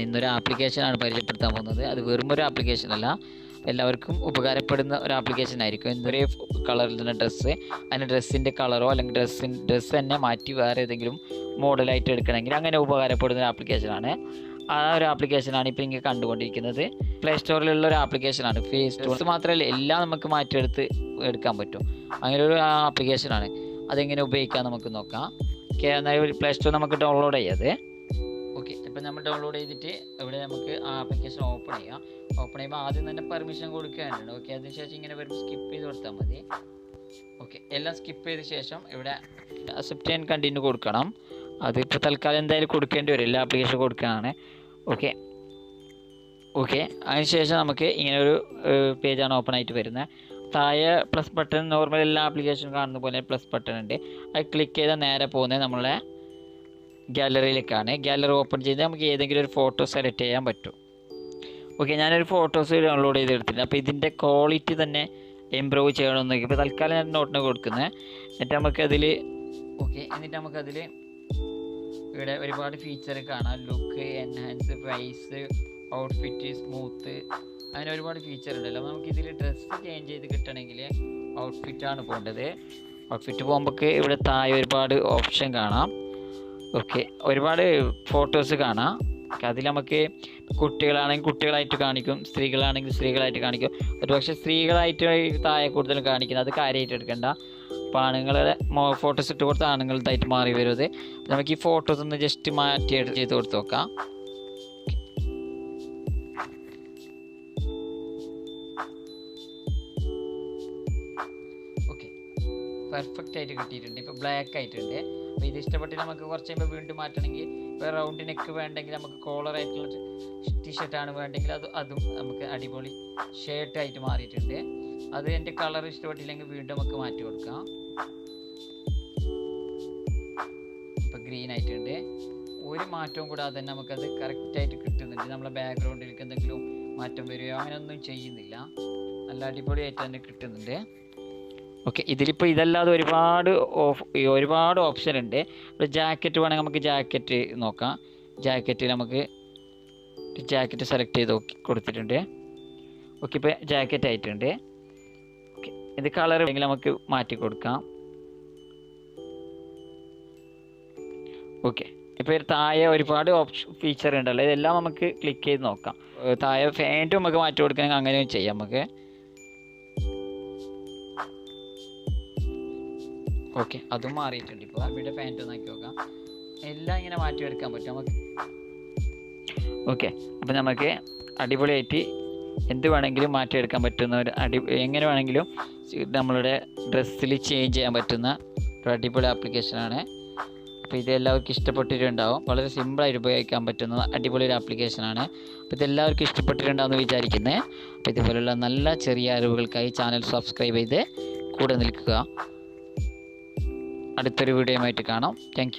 ഇന്നൊരു ആപ്ലിക്കേഷനാണ് പരിചയപ്പെടുത്താൻ പോകുന്നത്. അത് വെറും ഒരു ആപ്ലിക്കേഷൻ അല്ല. എല്ലാവർക്കും ഉപകാരപ്പെടുന്ന ഒരു ആപ്ലിക്കേഷൻ ആയിരിക്കും. എന്തൊരു കളറിൽ തന്നെ ഡ്രസ്സ് അതിന്റെ ഡ്രസ്സിന്റെ കളറോ അല്ലെങ്കിൽ ഡ്രസ്സിൻ ഡ്രസ്സ് തന്നെ മാറ്റി വേറെ ഏതെങ്കിലും മോഡലായിട്ട് എടുക്കണമെങ്കിൽ അങ്ങനെ ഉപകാരപ്പെടുന്ന ഒരു ആപ്ലിക്കേഷനാണ് ആ ഒരു ആപ്ലിക്കേഷനാണ് ഇപ്പോൾ ഇങ്ങനെ കണ്ടുകൊണ്ടിരിക്കുന്നത്. പ്ലേ സ്റ്റോറിലുള്ള ഒരു ആപ്ലിക്കേഷനാണ് ഫേസ് സ്റ്റോർ മാത്രമല്ല എല്ലാം നമുക്ക് മാറ്റിയെടുത്ത് എടുക്കാൻ പറ്റും. അങ്ങനെ ഒരു ആപ്ലിക്കേഷനാണ് അതെങ്ങനെ ഉപയോഗിക്കാൻ നമുക്ക് നോക്കാം. പ്ലേ സ്റ്റോർ നമുക്ക് ഡൗൺലോഡ് ചെയ്യാതെ ഇപ്പം നമ്മൾ ഡൗൺലോഡ് ചെയ്തിട്ട് ഇവിടെ നമുക്ക് ആ ആപ്ലിക്കേഷൻ ഓപ്പൺ ചെയ്യാം. ഓപ്പൺ ചെയ്യുമ്പോൾ ആദ്യം തന്നെ പെർമിഷൻ കൊടുക്കാനുണ്ട് ഓക്കെ അതിനുശേഷം ഇങ്ങനെ വരുമ്പോൾ സ്കിപ്പ് ചെയ്ത് കൊടുത്താൽ മതി. ഓക്കെ എല്ലാം സ്കിപ്പ് ചെയ്ത ശേഷം ഇവിടെ അക്സെപ്റ്റ് ആൻഡ് കണ്ടിന്യൂ കൊടുക്കണം. അതിപ്പോൾ തൽക്കാലം എന്തായാലും കൊടുക്കേണ്ടി വരും. എല്ലാ ആപ്ലിക്കേഷൻ കൊടുക്കാനാണ് ഓക്കെ ഓക്കെ അതിനുശേഷം നമുക്ക് ഇങ്ങനെ ഒരു പേജാണ് ഓപ്പൺ ആയിട്ട് വരുന്നത്. താഴെ പ്ലസ് ബട്ടൺ നോർമൽ എല്ലാ ആപ്ലിക്കേഷനും കാണുന്ന പോലെ പ്ലസ് ബട്ടൺ ഉണ്ട്. അത് ക്ലിക്ക് ചെയ്താൽ നേരെ പോകുന്നത് നമ്മളെ ഗാലറിയിലേക്കാണ് ഗാലറി ഓപ്പൺ ചെയ്ത് നമുക്ക് ഏതെങ്കിലും ഒരു ഫോട്ടോ സെലക്ട് ചെയ്യാൻ പറ്റും. ഓക്കെ ഞാനൊരു ഫോട്ടോസ് ഡൗൺലോഡ് ചെയ്ത് ചെയ്തെടുത്തിട്ടുണ്ട്. അപ്പോൾ ഇതിന്റെ ക്വാളിറ്റി തന്നെ ഇമ്പ്രൂവ് ചെയ്യണമെന്ന് ഇപ്പോൾ തൽക്കാലം ഞാൻ നോട്ടിന് കൊടുക്കുന്നത് എന്നിട്ട് നമുക്കതിൽ ഓക്കെ എന്നിട്ട് നമുക്കതിൽ ഇവിടെ ഒരുപാട് ഫീച്ചർ കാണാം. Look enhance price outfit smooth അങ്ങനെ ഒരുപാട് ഫീച്ചർ ഉണ്ടല്ലോ. നമുക്കിതിൽ ഡ്രസ്സ് ചേഞ്ച് ചെയ്ത് കിട്ടണമെങ്കിൽ ഔട്ട്ഫിറ്റാണ് പോകേണ്ടത് ഔട്ട്ഫിറ്റ് പോകുമ്പോൾ ഇവിടെ താഴെ ഒരുപാട് ഓപ്ഷൻ കാണാം. ഓക്കെ. ഒരുപാട് ഫോട്ടോസ് കാണാം. അതിൽ നമുക്ക് കുട്ടികളാണെങ്കിൽ കുട്ടികളായിട്ട് കാണിക്കും സ്ത്രീകളാണെങ്കിൽ സ്ത്രീകളായിട്ട് കാണിക്കും. ഒരുപക്ഷെ സ്ത്രീകളായിട്ട് താഴെ കൂടുതലും കാണിക്കുന്നത് അത് കാര്യമായിട്ട് എടുക്കണ്ട. അപ്പോൾ ആണുങ്ങളുടെ ഫോട്ടോസ് ഇട്ട് കൊടുത്ത് ആണുങ്ങളതായിട്ട് മാറി വരുന്നത്. നമുക്ക് ഈ ഫോട്ടോസ് ഒന്ന് ജസ്റ്റ് മാറ്റി എഡിറ്റ് ചെയ്ത് കൊടുത്ത് നോക്കാം. ഓക്കെ. പെർഫെക്റ്റ് ആയിട്ട് കിട്ടിയിട്ടുണ്ട്. ഇപ്പോൾ ബ്ലാക്ക് ആയിട്ടുണ്ട്. അപ്പോൾ ഇത് ഇഷ്ടപ്പെട്ട് നമുക്ക് കുറച്ച് കഴിയുമ്പോൾ വീണ്ടും മാറ്റണമെങ്കിൽ ഇപ്പോൾ റൗണ്ട് നെക്ക് വേണ്ടെങ്കിൽ നമുക്ക് കോളർ ആയിട്ടുള്ള ടീഷർട്ടാണ് വേണ്ടെങ്കിൽ അത് അതും നമുക്ക് അടിപൊളി ഷർട്ടായിട്ട് മാറിയിട്ടുണ്ട്. അത് എന്റെ കളർ ഇഷ്ടപ്പെട്ടില്ലെങ്കിൽ വീണ്ടും നമുക്ക് മാറ്റി കൊടുക്കാം. ഇപ്പോൾ ഗ്രീൻ ആയിട്ടുണ്ട്. ഒരു മാറ്റവും കൂടാതെ തന്നെ നമുക്കത് കറക്റ്റായിട്ട് കിട്ടുന്നുണ്ട്. നമ്മളെ ബാക്ക്ഗ്രൗണ്ടിലേക്ക് എന്തെങ്കിലും മാറ്റം വരികയോ അങ്ങനെയൊന്നും ചെയ്യുന്നില്ല. നല്ല അടിപൊളിയായിട്ട് തന്നെ കിട്ടുന്നുണ്ട്. ഓക്കെ ഇതിലിപ്പോൾ ഇതല്ലാതെ ഒരുപാട് ഓഫ് ഒരുപാട് ഓപ്ഷൻ ഉണ്ട്. ഇപ്പോൾ ജാക്കറ്റ് വേണമെങ്കിൽ നമുക്ക് ജാക്കറ്റ് നോക്കാം. ജാക്കറ്റ് നമുക്ക് ജാക്കറ്റ് സെലക്ട് ചെയ്ത് കൊടുത്തിട്ടുണ്ട്. ഓക്കെ ഇപ്പോൾ ജാക്കറ്റ് ആയിട്ടുണ്ട്. ഓക്കെ ഇത് കളർ വേണമെങ്കിൽ നമുക്ക് മാറ്റി കൊടുക്കാം. ഓക്കെ ഇപ്പോൾ താഴെ ഒരുപാട് ഓപ്ഷൻ ഫീച്ചർ ഉണ്ടല്ലോ. ഇതെല്ലാം നമുക്ക് ക്ലിക്ക് ചെയ്ത് നോക്കാം. താഴെ ഫാന്റും നമുക്ക് മാറ്റി കൊടുക്കണമെങ്കിൽ അങ്ങനെയും ചെയ്യാം നമുക്ക്. ഓക്കെ അതും മാറിയിട്ടുണ്ട്. ഇപ്പോൾ അവിടെ പാന്റ് നോക്കി നോക്കാം. എല്ലാം ഇങ്ങനെ മാറ്റിയെടുക്കാൻ പറ്റും. നമുക്ക് ഓക്കെ അപ്പോൾ നമുക്ക് അടിപൊളിയായിട്ട് എന്ത് വേണമെങ്കിലും മാറ്റിയെടുക്കാൻ പറ്റുന്ന ഒരു അടി എങ്ങനെ വേണമെങ്കിലും നമ്മളുടെ ഡ്രസ്സിൽ ചേഞ്ച് ചെയ്യാൻ പറ്റുന്ന ഒരു അടിപൊളി ആപ്ലിക്കേഷനാണ് അപ്പോൾ ഇത് എല്ലാവർക്കും ഇഷ്ടപ്പെട്ടിട്ടുണ്ടാവും. വളരെ സിമ്പിളായിട്ട് ഉപയോഗിക്കാൻ പറ്റുന്ന അടിപൊളി ഒരു ആപ്ലിക്കേഷനാണ് അപ്പോൾ ഇത് എല്ലാവർക്കും ഇഷ്ടപ്പെട്ടിട്ടുണ്ടാവുമെന്ന് വിചാരിക്കുന്നത് അപ്പോൾ ഇതുപോലുള്ള നല്ല ചെറിയ അറിവുകൾക്കായി ചാനൽ സബ്സ്ക്രൈബ് ചെയ്ത് കൂടെ നിൽക്കുക. അടുത്തൊരു വീഡിയോയുമായിട്ട് കാണാം. താങ്ക്